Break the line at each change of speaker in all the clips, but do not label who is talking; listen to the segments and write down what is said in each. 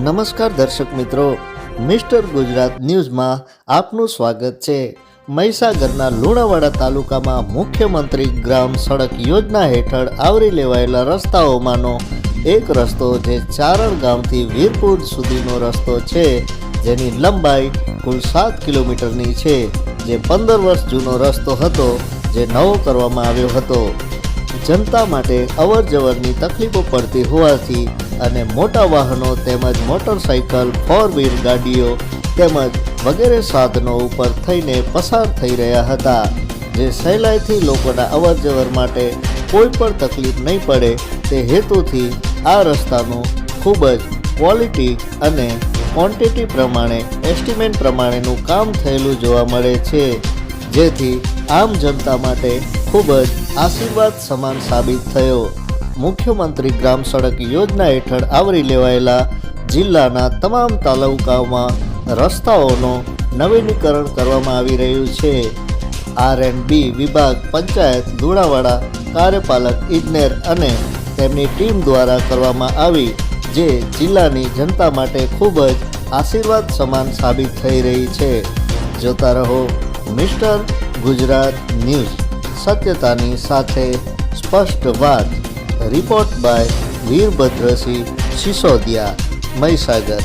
નમસ્કાર દર્શક મિત્રો, મિસ્ટર ગુજરાત ન્યૂઝમાં આપનું સ્વાગત છે. મહીસાગરના લુણાવાડા તાલુકામાં મુખ્યમંત્રી ગ્રામ સડક યોજના હેઠળ આવરી લેવાયેલા રસ્તાઓમાંનો એક રસ્તો જે ચારણ ગામથી વીરપુર સુધીનો રસ્તો છે, જેની લંબાઈ કુલ સાત કિલોમીટરની છે. જે પંદર વર્ષ જૂનો રસ્તો હતો, જે નવો કરવામાં આવ્યો હતો. જનતા માટે અવર જવરની તકલીફો પડતી હોવાથી અને મોટા વાહનો તેમજ મોટરસાઇકલ ફોર વ્હીલ ગાડીઓ તેમજ વગેરે સાધનો ઉપર થઈને પસાર થઈ રહ્યા હતા. જે સહેલાઈથી લોકોના અવર જવર માટે કોઈ પણ તકલીફ નહીં પડે, તે હેતુથી આ રસ્તાનું ખૂબ જ ક્વોલિટી અને ક્વોન્ટિટી પ્રમાણે એસ્ટિમેટ પ્રમાણેનું કામ થયેલું જોવા મળે છે. જેથી આમ જનતા માટે ખૂબ જ આશીર્વાદ સમાન સાબિત થયો. મુખ્યમંત્રી ગ્રામ સડક યોજના હેઠળ આવરી લેવાયેલા જિલ્લાના તમામ તાલુકાઓમાં રસ્તાઓનું નવીનીકરણ કરવામાં આવી રહ્યું છે. આર એન્ડ બી વિભાગ પંચાયત લુણાવાડા કાર્યપાલક ઇજનેર અને તેમની ટીમ દ્વારા કરવામાં આવી, જે જિલ્લાની જનતા માટે ખૂબ જ આશીર્વાદ સમાન સાબિત થઈ રહી છે. જોતા રહો મિસ્ટર ગુજરાત ન્યૂઝ. સત્યતાની સાથે સ્પષ્ટ વાત. Report by Virbhadrasinh Sisodiya, Mahisagar.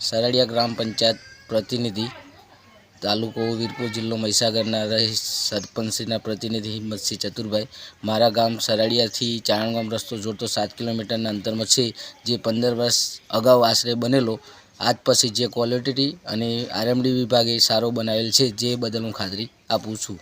સરળિયા ગ્રામ પંચાયત પ્રતિનિધિ, તાલુકો વીરપુર જિલ્લો મહીસાગરના રહી સરપંચના પ્રતિનિધિ હિંમતસિંહ ચતુરભાઈ. મારા ગામ સરાડિયાથી ચારણગામ રસ્તો જોડતો સાત કિલોમીટરના અંતરમાં છે. જે પંદર વર્ષ અગાઉ આશરે બનેલો આજ પછી જે ક્વોલિટી અને આરએમડી વિભાગે સારો બનાવેલ છે, જે બદલ હું ખાતરી આપું છું.